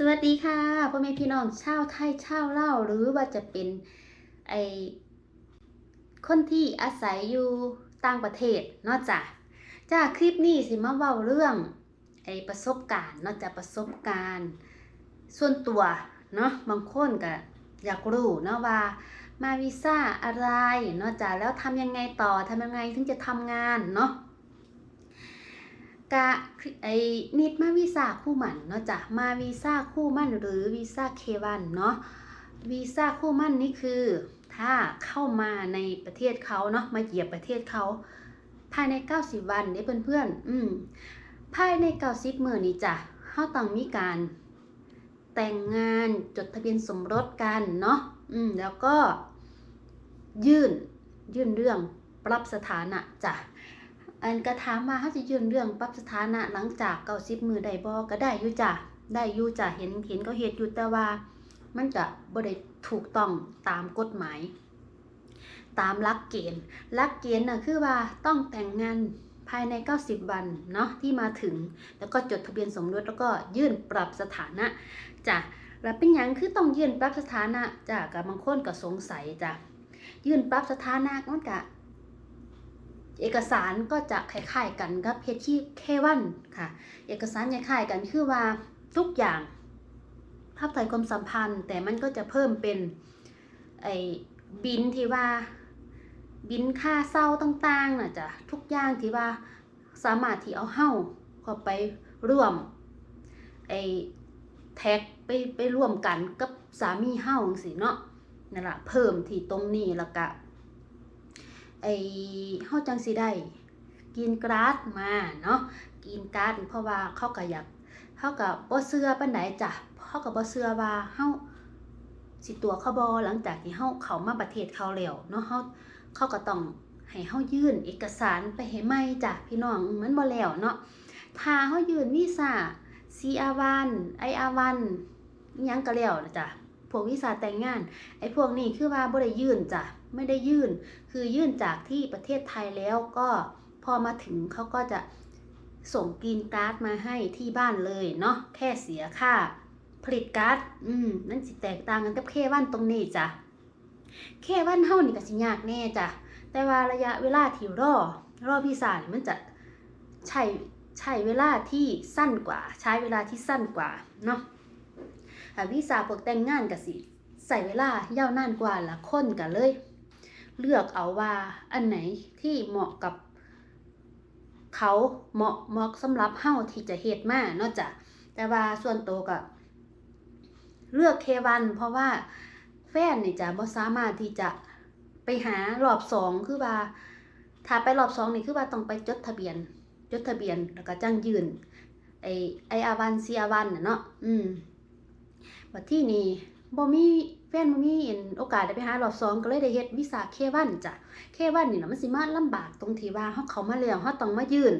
สวัสดีค่ะพ่อแม่พี่น้องชาวไทยชาวลาหรือว่าจะเป็นไอคนที่อาศัยอยู่ต่างประเทศเนอกจากจากคลิปนี้สิมาเว้าเรื่องไอประสบการณ์เนอกจากประสบการณ์ ส่วนตัวเนาะบางคนก็อยากรู้เนาะว่ามาวีซ่าอะไรเนอกจากแล้วทำยังไงต่อทำยังไงถึงจะทำงานเนาะ กะไอ้นิดมาวีซ่าคู่มันเนาะจ้ะมาวีซ่าคู่มั่นหรือวีซ่าเควันเนาะวีซ่าคู่มั่นนี่คือ ถ้าเข้ามาในประเทศเขาเนาะมาเหยียบประเทศเขา ภายใน 90 วันเนี่ยเพื่อนๆอืมภายใน 90มื้อนี้จ้ะเฮาต้องมีการแต่งงานจดทะเบียนสมรสกันเนาะอืมแล้วก็ยื่นยื่นเรื่องปรับสถานะจ้ะ อันกระถามมาเขาจะยื่นเรื่องปรับสถานะหลังจากเก้าสิบมือใดบอก็ได้อยู่จ้ะได้อยู่จ้ะเห็นเห็นเขาเฮ็ดอยู่แต่ว่า มันก็บ่ได้ถูกต้องตามกฎหมาย ตามลักเกณฑ์ลักเกณฑ์น่ะคือว่าต้องแต่งงานภายใน 90 วันเนาะที่มาถึง แล้วก็จดทะเบียนสมรสแล้วก็ยื่นปรับสถานะจ้ะแล้วเป็นหยังคือต้องยื่นปรับสถานะจ้ะกับบางคนก็สงสัยจ้ะยื่นปรับสถานะมันก็ เอกสารก็จะคล้ายๆกันกับเพจที่เควันค่ะ เอกสารคล้ายๆกันคือว่าทุกอย่างภาพถ่ายความสัมพันธ์ แต่มันก็จะเพิ่มเป็นไอ้บินที่ว่าบินค่าเศร้าต่างๆน่ะจะทุกอย่างที่ว่าสามารถที่เอาเฮ้าเข้าไปร่วมไอ้แท็กไปไปร่วมกันกับสามีเฮ้าจังสีเนาะนั่นแหละเพิ่มที่ตรงนี้แล้วก็ ไอ้เฮาจังสิได้กินกราดมาเนาะกินการ์ดเพราะว่าเขาก็อยากเขาก็บ่เชื่อปานใดจ้ะเขาก็บ่เชื่อว่าเฮาสิตัวเขาบ่หลังจากที่เฮาเขามาประเทศเขาแล้วเนาะเฮาเขาก็ต้องให้เฮายื่นเอกสารไปให้ใหม่จ้ะพี่น้องมันบ่แล้วเนาะถ้าเฮายื่นวีซ่า CR1 IR1 อิหยังก็แล้วนะจ้ะพวกวีซ่าแต่งงาน ไอพวกนี้คือว่าบ่ได้ยื่นจ้ะ ไม่ได้ยื่น คือยื่นจากที่ประเทศไทยแล้วก็พอมาถึงเขาก็จะส่งกรีนการ์ดมาให้ที่บ้านเลยเนาะแค่เสียค่าผลิตการ์ดอืมนั่นสิแตกต่างกันกับเควันตรงนี้จ้ะเควันเฮานี่ก็สิยากแน่จ้ะแต่ว่าระยะเวลาที่รอรอวีซ่านี่มันจะใช้ใช้เวลาที่สั้นกว่า ใช้เวลาที่สั้นกว่าเนาะวีซ่าพวกแต่งงานก็สิใส่เวลายาวนานกว่าละคนกันเลย เลือกเอาว่าอันไหนที่เหมาะกับเขาเหมาะเหมาะสำหรับเฮ้าที่จะเฮ็ดมาเนาะจ้ะแต่ว่าส่วนตัวก็เลือกเควันเพราะว่าแฟนนี่จะบ่สามารถที่จะไปหารอบสองคือว่าถ้าไปรอบสองนี่คือว่าต้องไปจดทะเบียน จดทะเบียนแล้วก็จ้างยืนไอไออาวันซีอาวันเนาะอืมบัดที่นี่บ่มี แฟนบ่มีเห็นโอกาสได้ไปหารอบสองก็เลยได้เฮ็ดวีซ่าเควันจ้ะเควันนี่นะมันสิมาลำบากตรงที่ว่าเฮาเขามาแล้วเฮาต้องมายื่น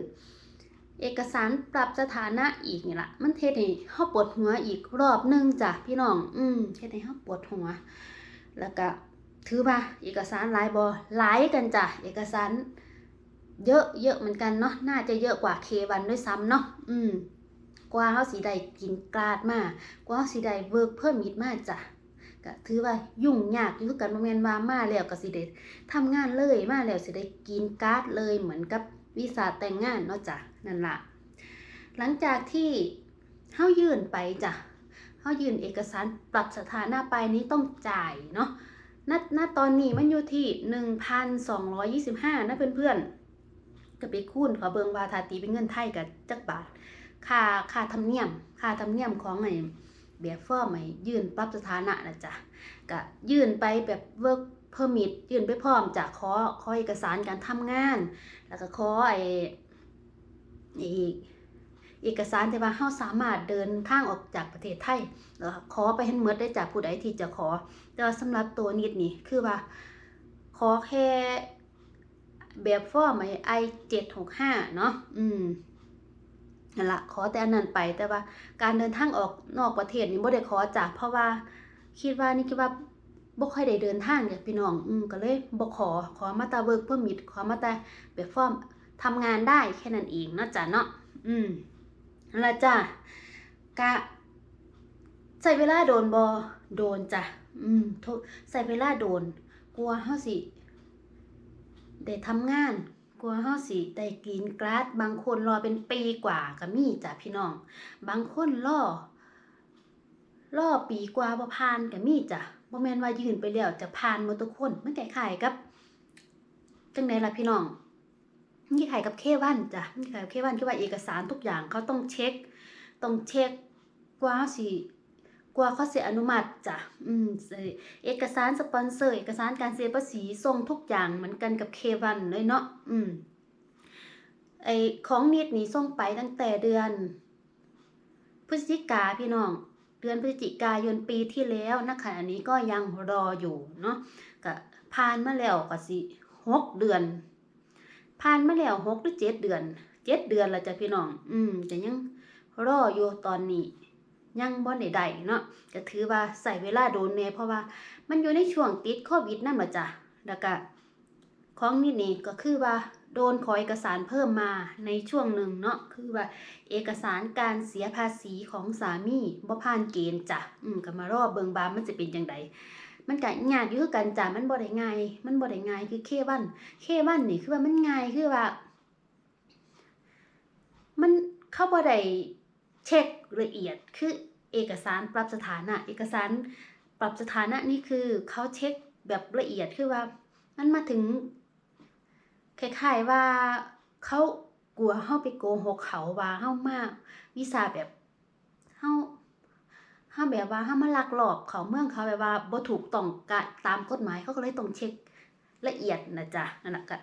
เอกสารปรับสถานะอีกนี่ล่ะมันเฮ็ดให้เฮาปวดหัวอีกรอบหนึงจ้ะพี่น้อง อืมเฮ็ดให้เฮาปวดหัว แล้วก็ถือว่าเอกสารหลายบ่หลายกันจ้ะเอกสารเยอะเยอะเหมือนกันเนาะน่าจะเยอะกว่าเควันด้วยซ้ำเนาะอืมกว่าเฮาสิได้กินกราดมากกว่าเฮาสิได้เวิร์กเพิ่มมิดมากจ้ะ ก็ถือว่ายุ่งยากอยู่คือกันบ่แม่นว่ามาแล้วก็สิได้ทำงานเลยมาแล้วสิได้กินการ์ดเลยเหมือนกับวีซ่าแต่งงานเนาะจ้ะนั่นล่ะ หลังจากที่เฮายื่นไปจ้ะเฮายื่นเอกสารปรับสถานะไปนี้ต้องจ่ายเนาะณณตอนนี้มันอยู่ที่ 1,225นะเพื่อนๆก็ไปคูณขอเบิงว่าถ้าตีเป็นเงินไทยก็จักบาทค่าค่าธรรมเนียม ค่าธรรมเนียมของไอ้ แบบฟอร์มไอ้ยื่นปรับสถานะนะจ๊ะก็ยื่นไปแบบ work permit ยื่นไปพร้อมจะขอขอเอกสารการทำงาน แล้วก็ขอไอ้อีกเอกสารที่ว่าเฮาสามารถเดินทางออกจากประเทศไทยแล้วขอไปให้หมดได้จากผู้ใดที่จะขอ แต่ว่าสำหรับตัวนิดนี่คือว่า ขอแค่แบบฟอร์มไอ้ I765 เนาะอืม นั่นละขอแต่อันนั้นไปแต่ว่าการเดินทางออกนอกประเทศนี่บ่ได้ขอจ้ะเพราะว่าคิดว่านี่คิดว่าบ่ค่อยได้เดินทางเนี่ยพี่น้องอืมก็เลยบ่ขอขอมาแต่เวิร์กเพื่อมิดขอมาแต่แบบฟอร์มทำงานได้แค่นั้นเองนะจ้ะเนาะอืมนั่นละจ้ะกะใส่เวลาโดนบอโดนจ้ะอืมใส่เวลาโดน กลัวเฮาสิได้ทำงาน กลัวเฮาสิได้กินกราดบางคนรอเป็นปีกว่าก็มีจ้ะพี่น้อง บางคนรอรอปีกว่าบ่ผ่านก็มีจ้ะบ่แม่นว่ายื่นไปแล้วจะผ่านหมดทุกคนมันคล้ายกับจังไดล่ะพี่น้องมันคล้ายกับ K1 จ้ะมันคล้ายกับ K1 คือว่าเอกสารทุกอย่างเขาต้องเช็ค ต้องเช็คกว่าสิ กว่าเขาเสิอนุมัติจ้ะอืมเอกสารสปอนเซอร์ เอกสารการเสียภาษีส่งทุกอย่างเหมือนกันกับ K1 เลยเนาะอืมไอของนิดนี่ส่งไปตั้งแต่เดือน พฤศจิกาพี่น้อง เดือนพฤศจิกายนปีที่แล้วนะคะอันนี้ก็ยังรออยู่เนาะก็ผ่านมาแล้วก็สิหกเดือนผ่านมาแล้วหกหรือเจ็ดเดือนเจ็ดเดือนล้วจ้ะพี่น้อง อืมแต่ยังรออยู่ตอนนี้ ยังบ่ได้ได้เนาะก็ถือว่าใส่เวลาโดนแน่เพราะว่ามันอยู่ในช่วงติดโควิดนั่นแหละจ้ะแล้วก็ของนี่นี่ก็คือว่าโดนขอเอกสารเพิ่มมาในช่วงหนึ่งเนาะคือว่าเอกสารการเสียภาษีของสามีบ่ผ่านเกณฑ์จ้ะอืมก็มารอบเบิงบามันจะเป็นจังไดมันก็ยากอยู่คือกันจ้ะมันบ่ได้ง่ายมันบ่ได้ง่ายคือเควันเควันนี่คือว่ามันง่ายคือว่า มันเข้าบ่ได้ เช็คละเอียดคือเอกสารปรับสถานะ เอกสารปรับสถานะนี่คือเขาเช็คแบบละเอียดคือว่ามันมาถึงคล้ายๆว่าเขากลัวเฮาไปโกหกเขาว่าเฮามากวีซ่าแบบเฮาเฮาแบบว่าเฮามาลักลอบเขาเมืองเขาแบบว่าบ่ถูกต้องกะตามกฎหมายเขาก็เลยต้องเช็คละเอียดนะจ๊ะนั่นน่ะก็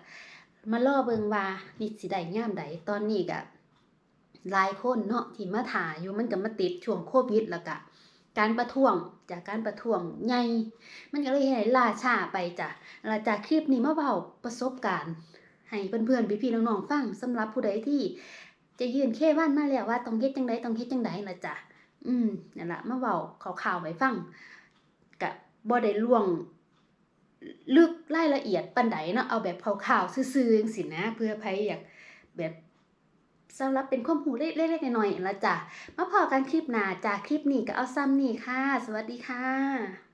มารอเบิงว่านี่สิได้ยามใดตอนนี้ก็ หลายคนเนาะที่มาถ่ายอยู่มันก็มาติดช่วงโควิดแล้วก็การประท้วงจากการประท้วงใหญ่มันก็เลยให้ล่าช้าไปจ้ะหลังจากคลิปนี้มาเว้าประสบการณ์ ให้เพื่อนๆพี่ๆน้องๆฟังสำหรับผู้ใดที่ จะยืนเควันมาแล้วว่าต้องเฮ็ดจังไดต้องเฮ็ดจังไดละจ้ะอืมนั่นละมาเว้าข่าวๆไว้ฟังก็บ่ได้ล่วงลึกรายละเอียดปานใดเนาะเอาแบบข่าวๆซื่อๆจังซี่นะ เพื่อไผอยากแบบ สำหรับเป็นความรู้เล็กๆน้อยๆล่ะจ้ะมาพอกันคลิปหน้าจากคลิปนี้ก็เอาซ้ำนี่ค่ะ สวัสดีค่ะ